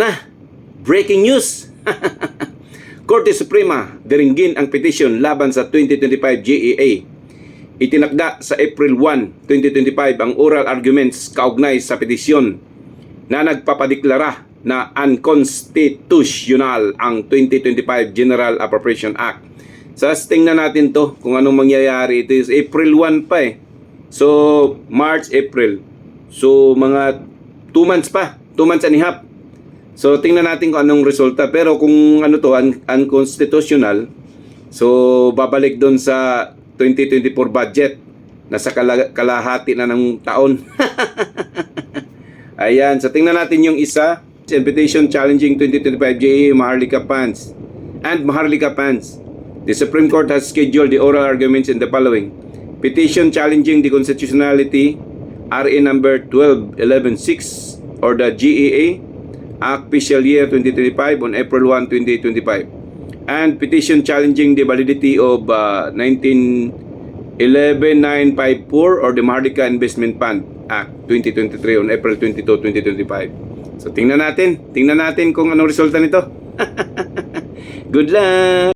Na, breaking news! Korte Suprema diringgin ang petisyon laban sa 2025 GEA. Itinakda sa April 1, 2025 ang oral arguments kaugnay sa petisyon na nagpapadeklara na unconstitutional ang 2025 General Appropriation Act. Sa tingnan natin to kung anong mangyayari. Ito is April 1 pa eh. So, March, April. So, mga 2 months pa. 2 months and a half. So, tingnan natin kung anong resulta. Pero kung ano to, un- unconstitutional, so, babalik doon sa 2024 budget. Nasa kala- kalahati na ng taon. Ayan. So, tingnan natin yung isa. Invitation challenging 2025 JA Maharlika Pants and Maharlika Pants. The Supreme Court has scheduled the oral arguments in the following. Petition challenging the constitutionality RA number 12116 or the GEA Act Official Year 2025 on April 1, 2025 and petition challenging the validity of uh, 1911954 or the Maharlika Investment Fund Act 2023 on April 22, 2025. So tingnan natin, tingnan natin kung anong resulta nito. Good luck!